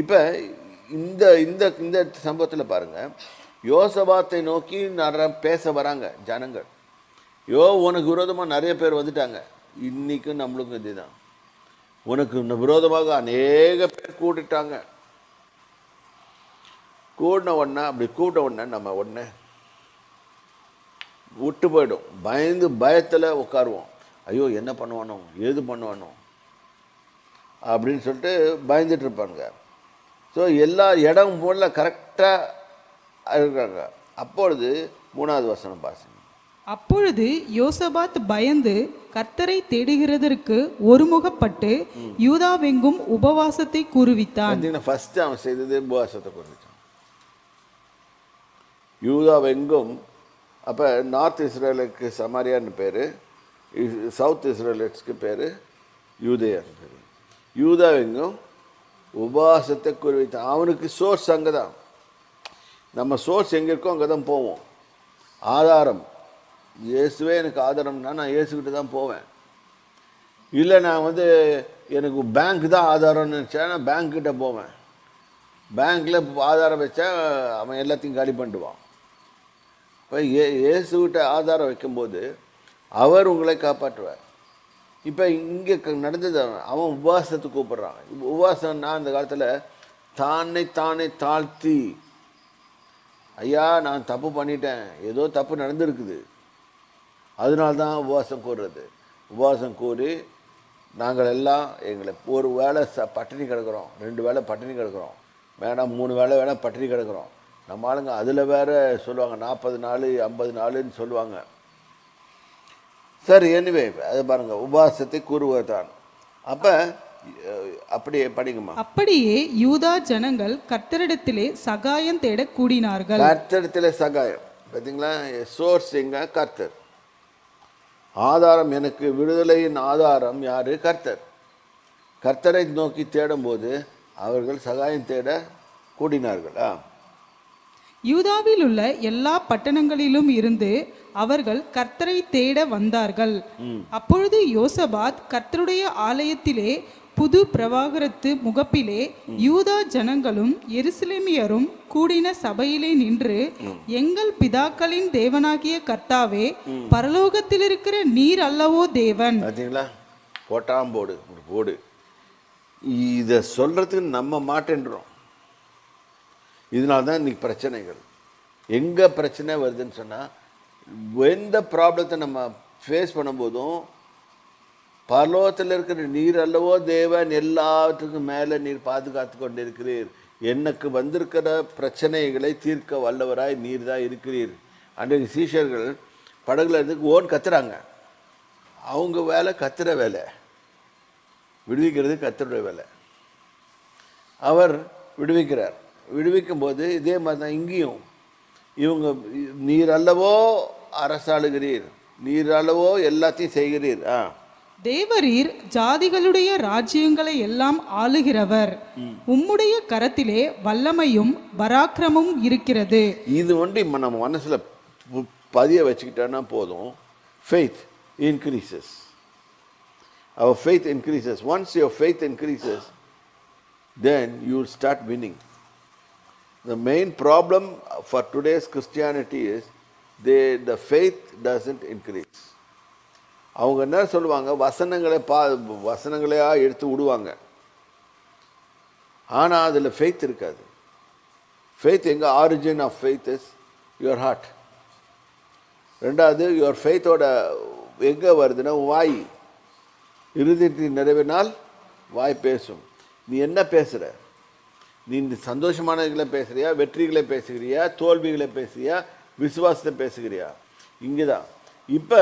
இப்போ இந்த இந்த இந்த சம்பவத்தில் பாருங்கள் யோசபாத்தை நோக்கி நிறைய பேச வராங்க ஜனங்கள். யோ உனக்கு விரோதமாக நிறைய பேர் வந்துட்டாங்க. இன்றைக்கும் நம்மளுக்கும் இதுதான். உனக்கு விரோதமாக அநேக பேர் கூட்டிட்டாங்க கூடின உடனே அப்படி கூட்ட உடனே நம்ம உடனே விட்டு போயிடும். பயந்து பயத்தில் உட்காருவோம். ஐயோ என்ன பண்ணுவானோ ஏது பண்ணுவானோ அப்படின்னு சொல்லிட்டு பயந்துட்டு இருப்பானுங்க. ஸோ எல்லா இடம் போல கரெக்டாக இருக்காங்க. அப்பொழுது மூணாவது வசனம் பாசுங்க அப்பொழுது யோசபாத் பயந்து கர்த்தரை தேடுகிறதற்கு ஒருமுகப்பட்டு யூதாவெங்கும் உபவாசத்தை கூறுவித்தான். ஃபஸ்ட்டு அவன் செய்தது உபவாசத்தை குறிச்சான் யூதாவெங்கும் அப்போ நார்த் இஸ்ரேலுக்கு சமாரியான்னு பேர் சவுத் இஸ்ரேலுக்கு பேர் யூதேயான்னு பேர். யூதாவெங்கும் உபவாசத்தை குறிவைத்தான் அவனுக்கு சோர்ஸ் அங்கே தான் நம்ம சோர்ஸ் எங்கே இருக்கோ அங்கே தான் போவோம். ஆதாரம். இயேசுவே எனக்கு ஆதாரம்னா நான் இயேசுக்கிட்ட தான் போவேன். இல்லை நான் வந்து எனக்கு பேங்க் தான் ஆதாரம்னு நினச்சேன் நான் பேங்க்கிட்ட போவேன். பேங்க்கில் ஆதாரம் வச்சா அவன் எல்லாத்தையும் காலி பண்ணிடுவான். இப்போ ஏ இயேசுக்கிட்ட ஆதாரம் வைக்கும்போது அவர் உங்களை காப்பாற்றுவார். இப்போ இங்கே நடந்தது அவன். உபவாசத்தை உபவாசத்துக்கு கூப்பிட்றான். உபவாசம்னா அந்த காலத்தில் தானே தானே தாழ்த்தி ஐயா நான் தப்பு பண்ணிட்டேன். ஏதோ தப்பு நடந்திருக்குது. அதனால தான் உபவாசம் கூறுறது. உபவாசம் கூறி நாங்கள் எல்லாம் எங்களை ஒரு வேளை ச பட்டினி கிடக்குறோம். ரெண்டு வேளை பட்டினி கிடக்குறோம். வேணாம் மூணு வேளை வேணால் பட்டினி கிடக்கிறோம். நம்ம ஆளுங்க அதில் வேற சொல்லுவாங்க நாற்பது நாள் ஐம்பது நாளுன்னு சொல்லுவாங்க. சரி எனிவே அது பாருங்கள் உபவாசத்தை கூறுவதுதான். அப்போ அப்படியே படிங்கம்மா. அப்படியே யூதா ஜனங்கள் கர்த்தரிடத்திலே சகாயம் தேட கூடினார்கள். கர்த்தரிடத்தில் சகாயம். பார்த்தீங்களா சோர்ஸ் எங்க? கர்த்தர். ஆதாரம் எனக்கு விடுதலையின் ஆதாரம் யாரு? கர்த்தர். கர்த்தரை நோக்கி தேடும்போது அவர்கள் சகாயம் தேட கூடினார்கள்? யூதாவில் உள்ள எல்லா பட்டணங்களிலும் இருந்து அவர்கள் கர்த்தரை தேட வந்தார்கள். அப்பொழுது யோசபாத் கர்த்தருடைய ஆலயத்திலே புது பிரவாகரத்து முகப்பிலே யூதா ஜனங்களும் எருசலேமியரும் கூடின சபையிலே நின்று எங்கள் பிதாக்களின் தேவனாகிய கர்த்தாவே பரலோகத்தில் இருக்கிற நீர் அல்லவோ தேவன். போட்டாம் போடு போடு. இதை சொல்கிறதுக்கு நம்ம மாட்டேன்றோம். இதனால தான் இன்றைக்கி பிரச்சனைகள். எங்கே பிரச்சனை வருதுன்னு சொன்னால் எந்த ப்ராப்ளத்தை நம்ம ஃபேஸ் பண்ணும்போதும் பரலோகத்தில் இருக்கிற நீர் அல்லவோ தேவன் எல்லாத்துக்கும் மேலே நீர் பாதுகாத்து கொண்டு இருக்கிறீர் எனக்கு வந்திருக்கிற பிரச்சனைகளை தீர்க்க வல்லவராய் நீர் தான் இருக்கிறீர். அன்றைக்கு சீஷர்கள் படகுல இருந்து ஓன் கத்துறாங்க. அவங்க வேலை கத்துற வேலை. விடுவிக்கிறது கத்தருடைய வேலை. அவர் விடுவிக்கிறார். விடுவிக்கும் போது இதே மாதிரி தான் இங்கேயும். இவங்க நீர் அல்லவோ அரசாளுகிறீர் நீர் அல்லவோ எல்லாத்தையும் செய்கிறீர். ஆ. தேவரீர் ஜாதிகளுடைய ராஜ்யங்களை எல்லாம் ஆளுகிறவர். உம்முடைய கரத்திலே வல்லமையும் பராக்கிரமும் இருக்கிறது. இது ஒன்று இப்போ நம்ம மனசில் பதிய வச்சுக்கிட்டோன்னா போதும். Faith increases our faith increases once your faith increases then you start winning the main problem for today's Christianity is they the faith doesn't increase அவங்க என்ன சொல்லுவாங்க? வசனங்களை பா வசனங்களையா எடுத்து விடுவாங்க. ஆனால் அதில் ஃபெய்த் இருக்காது. ஃபெய்த் எங்கே? Origin of faith is your heart ரெண்டாவது யுவர் ஃபெய்த்தோட எங்கே வருதுன்னா வாய். இறுதியத்தின் நிறைவினால் வாய் பேசும். நீ என்ன பேசுகிற நீ இந்த சந்தோஷமானதுகளை பேசுகிறியா வெற்றிகளை பேசுகிறியா தோல்விகளை பேசுகிறியா விசுவாசத்தை பேசுகிறியா? இங்கே தான் இப்போ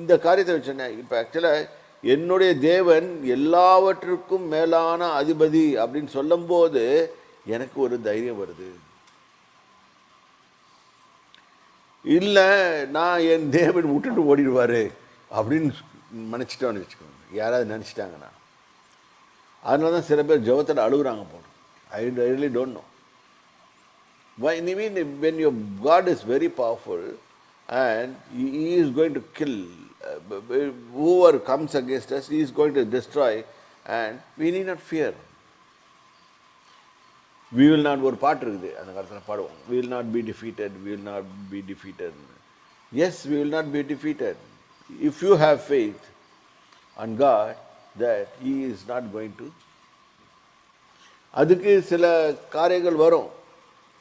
இந்த காரியத்தை வச்சேனே இப்போ ஆக்சுவலாக என்னுடைய தேவன் எல்லாவற்றுக்கும் மேலான அதிபதி அப்படின்னு சொல்லும்போது எனக்கு ஒரு தைரியம் வருது. இல்லை நான் என் தேவன் விட்டுட்டு ஓடிடுவார் அப்படின்னு நினச்சிட்டோன்னு வச்சுக்கோங்க. யாராவது நினச்சிட்டாங்கன்னா. அதனால தான் சில பேர் ஜபத்தில் அழுகுறாங்க போகணும் I really don't know Why? I mean, when your God is very powerful and He he is going to kill uh, b- b- whoever comes against us, He is going to destroy, and we need not fear. we will not ஒரு பாட்டு இருக்குது அந்த காலத்தில் பாடுவோம் we will not be defeated we will not be defeated yes we will not be defeated if you have faith on God that he is not going to அதுக்கு சில காரியங்கள் வரும்.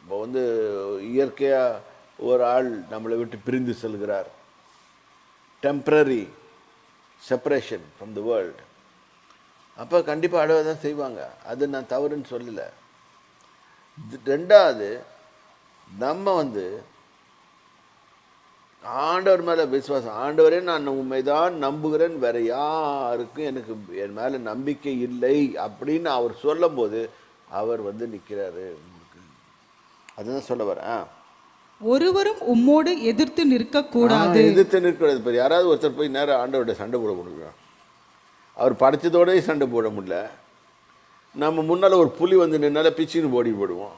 இப்போ வந்து இயற்கையாக ஒரு ஆள் நம்மளை விட்டு பிரிந்து செல்கிறார். Temporary separation from the world அப்போ கண்டிப்பாக அழுவ தான் செய்வாங்க. அது நான் தவறுன்னு சொல்லலை. ரெண்டாவது நம்ம வந்து ஆண்டவர் மேலே விசுவாசம். ஆண்டவரே நான் உண்மைதான் நம்புகிறேன். வேற யாருக்கும் எனக்கு என் மேலே நம்பிக்கை இல்லை அப்படின்னு அவர் சொல்லும்போது அவர் வந்து நிற்கிறாரு அதுதான் சொல்ல வரேன். ஒருவரும் உம்மோடு எதிர்த்து நிற்கக்கூடாது. எதிர்த்து நிற்கிறது இப்போ யாராவது ஒருத்தர் போய் நேரம் ஆண்டவர்கிட்ட சண்டை போட முடியும்? அவர் படைச்சதோடய சண்டை போட முடியல. நம்ம முன்னால் ஒரு புலி வந்து நின்னால பிச்சின்னு போடி போடுவோம்.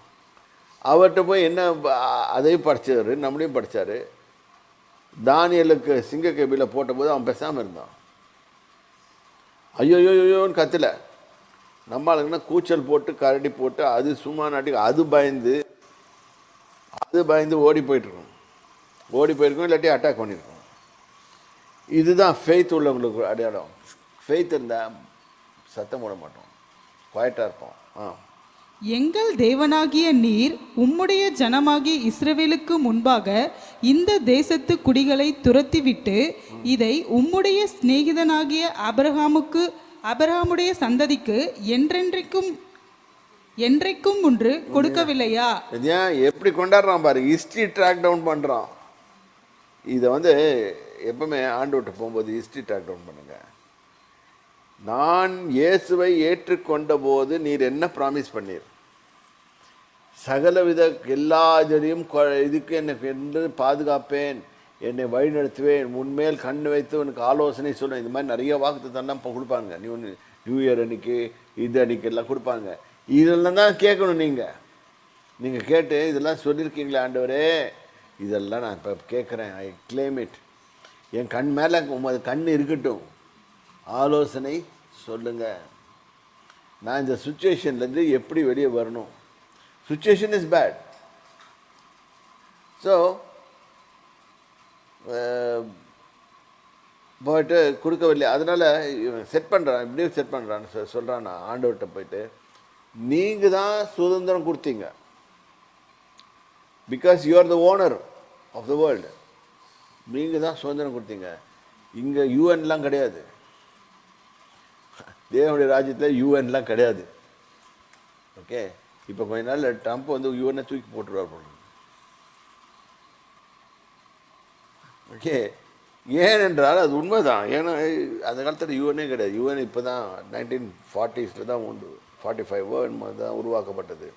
அவர்கிட்ட போய் என்ன அதையும் படிச்சார் நம்மளையும் படித்தார் தானியலுக்கு சிங்க கேபியில் போட்டபோது அவன் பேசாமல் இருந்தான். ஐயோயோயோன்னு ஐயோன்னு கத்தல. நம்ம ஆளுங்கன்னா கூச்சல் போட்டு கரடி போட்டு அது சும்மா நாட்டி அது பயந்து அது பயந்து ஓடி போயிட்டுருக்கும் ஓடி போயிருக்கோம் இல்லாட்டி அட்டாக் பண்ணியிருக்கோம் இதுதான் ஃபெய்த் உள்ளவங்களுக்கு அடையாளம். ஃபெய்த் இருந்தால் சத்தம் போட மாட்டோம். குவாய்ட்டாக இருப்போம். ஆ. எங்கள் தேவனாகிய நீர் உம்முடைய ஜனமாகிய இஸ்ரவேலுக்கு முன்பாக இந்த தேசத்து குடிகளை துரத்திவிட்டு இதை உம்முடைய சிநேகிதனாகிய ஆபிரகாமுக்கு ஆபிரகாமுடைய சந்ததிக்கு என்றென்றைக்கும் என்றைக்கும் ஒன்று கொடுக்கவில்லையா? ஏன் எப்படி கொண்டாடுறான் பாரு ஹிஸ்ட்ரி ட்ராக் டவுன் பண்ணுறான் இதை வந்து எப்பவுமே ஆண்டு விட்டு போகும்போது ஹிஸ்ட்ரி ட்ராக் டவுன் பண்ணுங்கள் நான் இயேசுவை ஏற்றுக்கொண்ட போது நீர் என்ன ப்ராமிஸ் பண்ணீர்? சகலவித எல்லா இதுலையும் கொ- இதுக்கு எனக்கு என்று பாதுகாப்பேன் என்னை வழிநடத்துவேன் உன்மேல் கண் வைத்து உனக்கு ஆலோசனை சொல்லுவேன் இந்த மாதிரி நிறைய வாக்கு தந்தா இப்போ கொடுப்பாங்க. நியூ நியூ இயர் அன்னைக்கு இது அன்னைக்கு எல்லாம் கொடுப்பாங்க. இதெல்லாம் தான் கேட்கணும் நீங்கள் நீங்கள் கேட்டு இதெல்லாம் சொல்லியிருக்கீங்களே ஆண்டவரே. இதெல்லாம் நான் இப்போ கேட்குறேன். ஐ கிளைம் இட் என் கண் மேலே உமது கண் இருக்கட்டும். ஆலோசனை சொல்லுங்கள் நான் இந்த சுச்சுவேஷன்லேருந்து எப்படி வெளியே வரணும்? சுச்சுவேஷன் இஸ் பேட் ஸோ போயிட்டு கொடுக்கவில்லை. அதனால் இவன் செட் பண்ணுறான் இப்படியும் செட் பண்ணுறான்னு சொ சொல்கிறான் நான் ஆண்டவர்கிட்ட போயிட்டு நீங்கள் தான் சுதந்திரம் கொடுத்தீங்க. Because you are the owner of the world நீங்கள் தான் சுதந்திரம் கொடுத்தீங்க. இங்கே யூஎன்லாம் கிடையாது. தேவனுடைய ராஜ்யத்தில் யூஎன்லாம் கிடையாது. ஓகே இப்போ கொஞ்ச நாள் ட்ரம்ப் வந்து யூஎனை தூக்கி போட்டுருவார் போல ஓகே ஏனென்றால் அது உண்மைதான். ஏன்னா அந்த காலத்தில் யூஎனே கிடையாது. யூஎன் இப்போ தான் நைன்டீன் ஃபார்ட்டிஸில் தான் உண்டு. ஃபார்ட்டி ஃபைவ் தான் உருவாக்கப்பட்டது.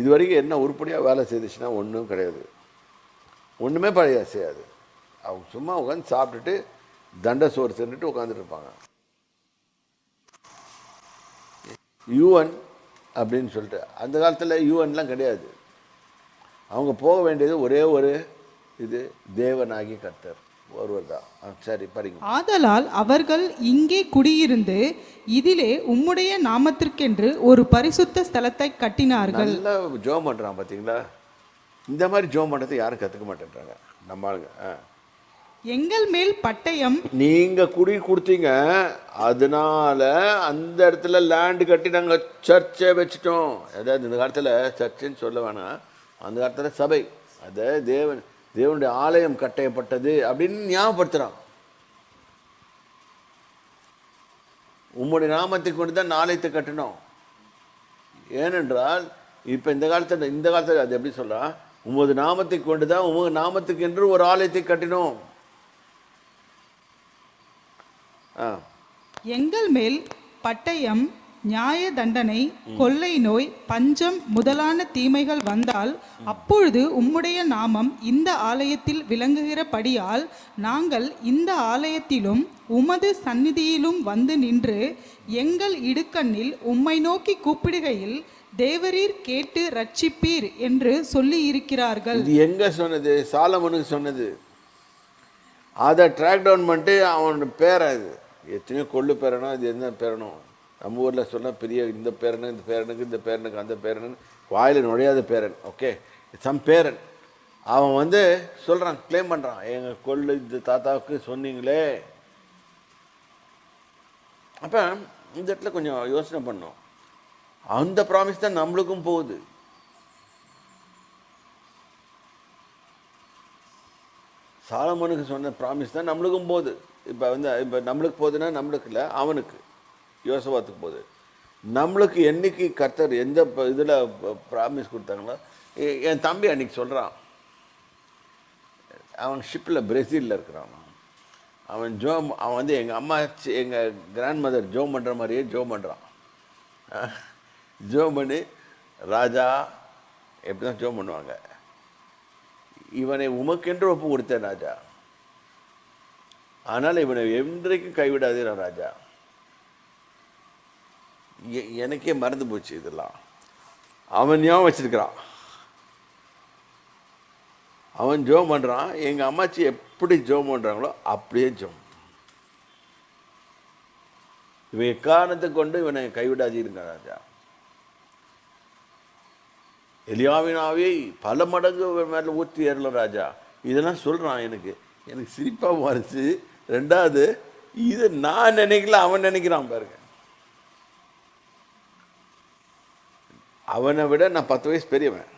இது வரைக்கும் என்ன உருப்படியாக வேலை செய்துச்சுன்னா ஒன்றும் கிடையாது. ஒன்றுமே பழைய செய்யாது. அவங்க சும்மா உட்காந்து சாப்பிட்டுட்டு தண்டை சோறு தின்னுட்டு உட்காந்துட்டு இருப்பாங்க. யூஎன் அப்படின்னு சொல்லிட்டு அந்த காலத்தில் யூஎன்லாம் கிடையாது. அவங்க போக வேண்டியது ஒரே ஒரு இது தேவனாகி கர்த்தர். ஒருவர் தான். சரி படிங்க. ஆதலால் அவர்கள் இங்கே குடியிருந்து இதிலே உம்முடைய நாமத்திற்கென்று ஒரு பரிசுத்த ஸ்தலத்தை கட்டினார்கள். நல்லா ஜோம் பண்ணுறான் பார்த்தீங்களா இந்த மாதிரி ஜோம் பண்ணுறது யாரும் கற்றுக்க மாட்டேன்றாங்க. நம்ம ஆளுங்க ஆ. எங்கள் மேல் பட்டயம். நீங்கள் குடி கொடுத்தீங்க. அதனால அந்த இடத்துல லேண்டு கட்டி நாங்கள் சர்ச்சை வச்சுட்டோம். அதாவது இந்த காலத்தில் சர்ச்சுன்னு சொல்ல வேணாம். அந்த காலத்தில் சபை. அதை தேவன் தேவனுடைய ஆலயம் கட்டையப்பட்டது அப்படின்னு ஞாபகப்படுத்துகிறான் உம்முடைய நாமத்தை கொண்டு தான் ஆலயத்தை கட்டினோம். ஏனென்றால் இப்போ இந்த காலத்தில் இந்த காலத்தில் அது எப்படி சொல்லலாம் உமது நாமத்தை கொண்டு தான் உமது நாமத்துக்கு என்று ஒரு ஆலயத்தை கட்டினோம் ஆ எங்கள் மேல் பட்டயம் நியாய தண்டனை கொள்ளை நோய் பஞ்சம் முதலான தீமைகள் வந்தால் அப்பொழுது உம்முடைய நாமம் இந்த ஆலயத்தில் விளங்குகிறபடியால் நாங்கள் இந்த ஆலயத்திலும் உமது சந்நிதியிலும் வந்து நின்று எங்கள் இடுக்கண்ணில் உம்மை நோக்கி கூப்பிடுகையில் தேவரீர் கேட்டு ரட்சிப்பீர் என்று சொல்லி இருக்கிறார்கள் இது எங்க சொன்னது? சாலமனுக்கு சொன்னது. அதை ட்ராக் டவுன் பண்ணிட்டு அவனோட பேரை இது. எத்தனையோ கொள்ளு பேரணும் இது என்ன பேரணும் நம்ம ஊரில் சொன்னால் பெரிய இந்த பேரனு இந்த பேரனுக்கு இந்த பேரனுக்கு அந்த பேரனு வாயில் நுழையாத பேரன் ஓகே சம் பேரன். அவன் வந்து சொல்கிறான் க்ளைம் பண்ணுறான் எங்கள் கொள்ளு இந்த தாத்தாவுக்கு சொன்னீங்களே. அப்போ இந்த இடத்துல கொஞ்சம் யோசனை பண்ணோம் அந்த ப்ராமிஸ் தான் நம்மளுக்கும் போகுது. சாலமனுக்கு சொன்ன ப்ராமிஸ் தான் நம்மளுக்கும் போகுது. இப்போ வந்து இப்போ நம்மளுக்கு போகுதுன்னா நம்மளுக்கு இல்லை அவனுக்கு. யோசபாத்துக்கு போகுது நம்மளுக்கு என்னைக்கு கர்த்தர் எந்த இதில் ப்ராமிஸ் கொடுத்தாங்களோ என் தம்பி அன்றைக்கி சொல்கிறான் அவன் ஷிப்பில் பிரேசிலில் இருக்கிறான். அவன். அவன் ஜோ அவன் வந்து எங்கள் அம்மா எங்கள் கிராண்ட் மதர் ஜோ பண்ணுற மாதிரியே ஜோ பண்ணுறான் ஜோ பண்ணி ராஜா எப்படி தான் ஜோ பண்ணுவாங்க. இவனை உமக்கென்று ஒப்பு கொடுத்தேன் ராஜா. ஆனால் இவனை என்றைக்கும் கைவிடாதீரா ராஜா. எனக்கே மறந்து போச்சு இதெல்லாம். அவன் ஞாபகம் வச்சிருக்கிறான். அவன் ஜோம் பண்ணுறான் எங்கள் அம்மாச்சி எப்படி ஜோம் பண்ணுறாங்களோ அப்படியே ஜோம். இவன் எக்காரணத்தை கொண்டு இவனை கைவிடாதீருங்க ராஜா. எலியாவினாவே பல மடங்கு மேலே ஊற்றி ஏறல ராஜா. இதெல்லாம் சொல்கிறான் எனக்கு. எனக்கு சிரிப்பாக மாறிச்சு ரெண்டாவது இது நான் நினைக்கல அவன் நினைக்கிறான் பாருங்க. அவனை விட நான் பத்து வயசு பெரியவன்.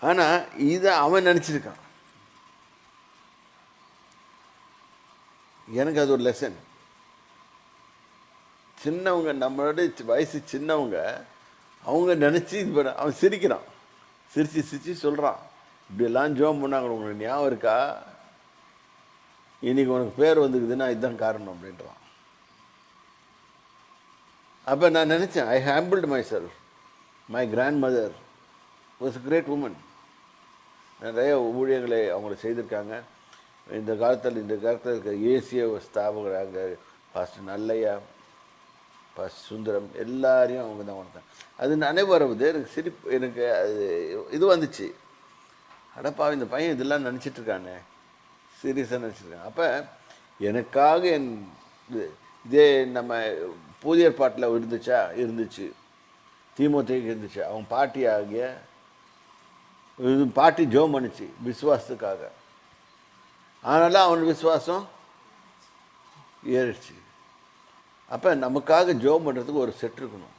ஆனால் இதை அவன் நினச்சிருக்கான். எனக்கு அது ஒரு லெசன் சின்னவங்க நம்மளோட வயசு சின்னவங்க அவங்க நினச்சி இது பண்ண அவன் சிரிக்கிறான். சிரித்து சிரித்து சொல்கிறான் இப்படியெல்லாம் ஜோம் பண்ணாங்க உங்களுக்கு ஞாபகம் இருக்கா? இன்றைக்கி உனக்கு பேர் வந்துக்குதுன்னா இதுதான் காரணம் அப்படின்றான். அப்போ நான் நினச்சேன் I humbled myself my grandmother was great woman நிறைய ஊழியர்களை அவங்கள செய்திருக்காங்க. இந்த காலத்தில் இந்த காலத்தில் இருக்க ஏசிய ஸ்தாபகராக பாஸ்டர் நல்லையா பாஸ்டர் சுந்தரம் எல்லாரையும் அவங்க தான் வந்தாங்க அது நினைவரவுது எனக்கு சிரிப்பு எனக்கு அது இது வந்துச்சு. அடப்பா இந்த பையன் இதெல்லாம் நினச்சிட்டு இருக்கானே. சீரியஸாக நினச்சிருக்கான் அப்போ எனக்காக என் இது- இதே நம்ம புதிய பாட்டில் இருந்துச்சா இருந்துச்சு. தீமோத்தேக்கு இருந்துச்சு. அவன் பாட்டி ஆகிய இது பாட்டி ஜோம் பண்ணுச்சு விசுவாசத்துக்காக. அதனால் அவன் விசுவாசம் ஏறிடுச்சு. அப்போ நமக்காக ஜோம் பண்ணுறதுக்கு ஒரு செட் இருக்கணும்.